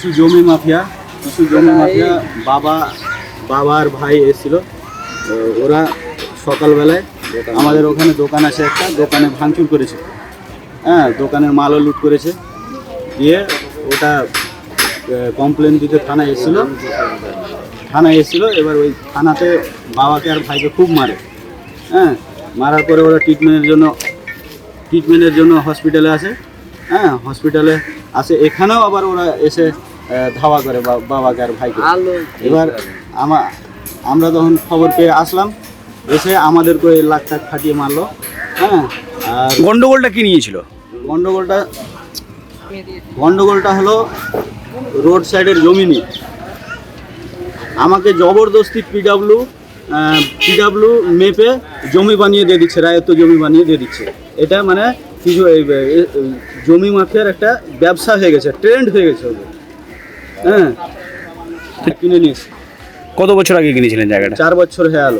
কিছু জমি মাফিয়া কিছু জমি মাফিয়া বাবা বাবার ভাই এসেছিল। ওরা সকালবেলায় আমাদের ওখানে দোকান আছে একটা দোকানে ভাঙচুর করেছে। হ্যাঁ দোকানের মালও লুট করেছে। দিয়ে ওটা কমপ্লেন দিতে থানায় এসেছিল। থানায় এসেছিল এবার ওই থানাতে বাবাকে আর ভাইকে খুব মারে। হ্যাঁ মারার পরে ওরা ট্রিটমেন্টের জন্য ট্রিটমেন্টের জন্য হসপিটালে আসে। হ্যাঁ হসপিটালে আসে। এখানেও আবার ওরা এসে ধাওয়া করে বা- বাবাকে আর ভাইকে এবার আমা আমরা তখন খবর পেয়ে আসলাম এসে আমাদেরকে ওই লাখ টাক ফাটিয়ে মারলো হ্যাঁ? আর গন্ডগোলটা কি নিয়েছিল? গন্ডগোলটা গন্ডগোলটা হলো রোড সাইডের জমি নিয়ে আমাকে জবরদস্তি পিডাব্লু পিডাব্লু মেপে জমি বানিয়ে দিয়ে দিচ্ছে রায়ত্ব জমি বানিয়ে দিয়ে দিচ্ছে। এটা মানে কিছু জমি মাফিয়ার একটা ব্যবসা হয়ে গেছে ট্রেন্ড হয়ে গেছে ওদের। হ্যাঁ। কিনে নিয়েছে। কত বছর আগে কিনেছিলেন জায়গাটা? চার বছর হয়ে গেল।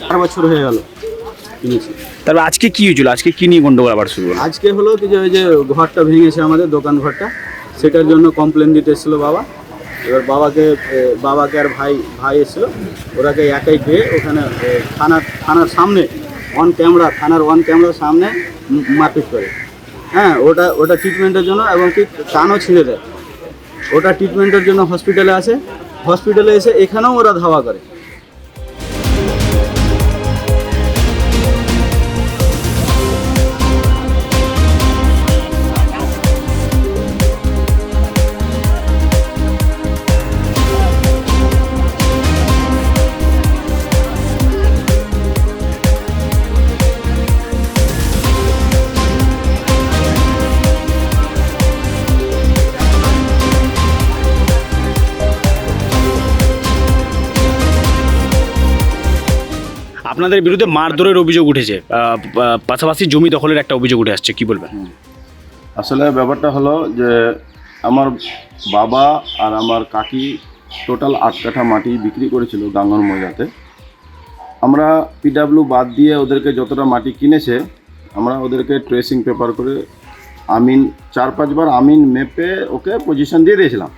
চার বছর হয়ে গেল কিনেছি। তারপর আজকে কি হয়েছিল? আজকে কি নিয়ে গন্ডগোল আবার শুরু হলো? আজকে হলো কি যে ওই যে ঘরটা ভেঙেছে আমাদের দোকান ঘরটা সেটার জন্য কমপ্লেন দিতে এসেছিল বাবা। এবার বাবাকে বাবাকে আর ভাই ভাই এসেছিল। ওরাকে একাই পেয়ে ওখানে থানার থানার সামনে অন ক্যামেরা থানার অন ক্যামেরার সামনে মারপিট করে। হ্যাঁ ওটা ওটা ট্রিটমেন্টের জন্য এবং কি কানও ছিঁড়ে দেয়। ওটা ট্রিটমেন্টের জন্য হসপিটালে আসে। হসপিটালে এসে এখানেও ওরা ধাওয়া করে। আপনাদের বিরুদ্ধে মারধরের অভিযোগ উঠেছে। পাশাপাশি জমি দখলের একটা অভিযোগ উঠে আসছে, কি বলবেন? আসলে ব্যাপারটা হলো যে আমার বাবা আর আমার কাকি টোটাল আট কাঠা মাটি বিক্রি করেছিল গাঙ্গন ময়দাতে। আমরা পিডাব্লিউ বাদ দিয়ে ওদেরকে যতটা মাটি কিনেছে, আমরা ওদেরকে ট্রেসিং পেপার করে আমিন, চার পাঁচবার আমিন মেপে ওকে পজিশন দিয়ে দিয়েছিলাম।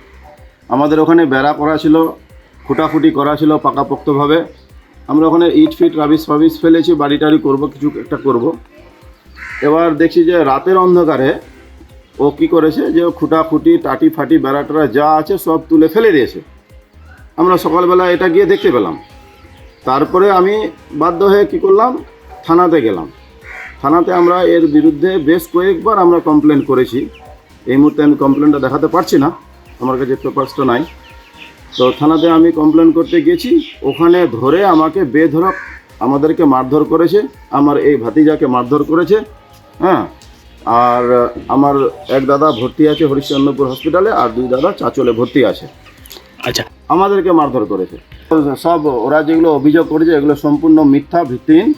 আমাদের ওখানে বেড়া করা ছিল, খুঁটাখুটি করা ছিল পাকাপোক্তভাবে। আমরা ওখানে ইট ফিট রাবিস ফাবিস ফেলেছি বাড়ি টাড়ি করব, কিছু একটা করব। এবার দেখছি যে রাতের অন্ধকারে ও কি করেছে যে খুঁটাখুটি টাটি ফাটি বেড়াটারা যা আছে সব তুলে ফেলে দিয়েছে। আমরা সকালবেলা এটা গিয়ে দেখতে পেলাম। তারপরে আমি বাধ্য হয়ে কি করলাম? থানাতে গেলাম। থানাতে আমরা এর বিরুদ্ধে বেশ কয়েকবার আমরা কমপ্লেন করেছি। এই মুহূর্তে আমি কমপ্লেনটা দেখাতে পারছি না। আমার কাছে পেপারসটা নাই। তো থানাতে আমি কমপ্লেন করতে গেছি। ওখানে ধরে আমাকে বেধরক আমাদেরকে মারধর করেছে। আমার এই ভাতিজাকে মারধর করেছে হ্যাঁ? আর আমার এক দাদা ভর্তি আছে হরিশ্চন্দ্রপুর হসপিটালে আর দুই দাদা চাচলে ভর্তি আছে। আচ্ছা। আমাদেরকে মারধর করেছে। সব ওরা যেগুলো অভিযোগ করেছে এগুলো সম্পূর্ণ মিথ্যা ভিত্তিহীন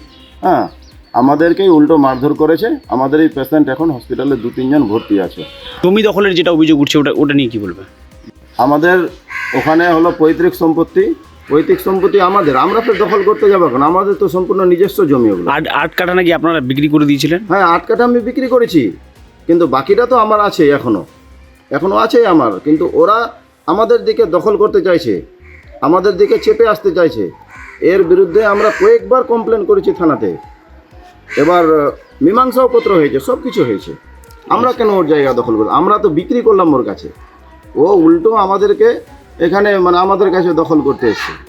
হ্যাঁ? আমাদেরকেই উল্টো মারধর করেছে। আমাদের এই পেশেন্ট এখন হসপিটালে দু তিনজন ভর্তি আছে। জমি দখলের যেটা অভিযোগ উঠছে ওটা ওটা নিয়ে কী বলবেন আমাদের ওখানে হলো পৈতৃক সম্পত্তি পৈতৃক সম্পত্তি আমাদের। আমরা তো দখল করতে যাব কেন আমাদের তো সম্পূর্ণ নিজস্ব জমি ওগুলো। আট আট কাটা নাকি আপনারা বিক্রি করে দিয়েছিলেন? হ্যাঁ আট কাঠা আমি বিক্রি করেছি কিন্তু বাকিটা তো আমার আছে এখনও। এখনও আছে আমার কিন্তু ওরা আমাদের দিকে দখল করতে চাইছে আমাদের দিকে চেপে আসতে চাইছে। এর বিরুদ্ধে আমরা কয়েকবার কমপ্লেন করেছি থানাতে। এবার মীমাংসাও পত্র হয়েছে সব কিছু হয়েছে। আমরা কেন ওর জায়গা দখল করব? আমরা তো বিক্রি করলাম ওর কাছে। ও উল্টো আমাদেরকে এখানে মানে আমাদের কাছে দখল করতে এসছে।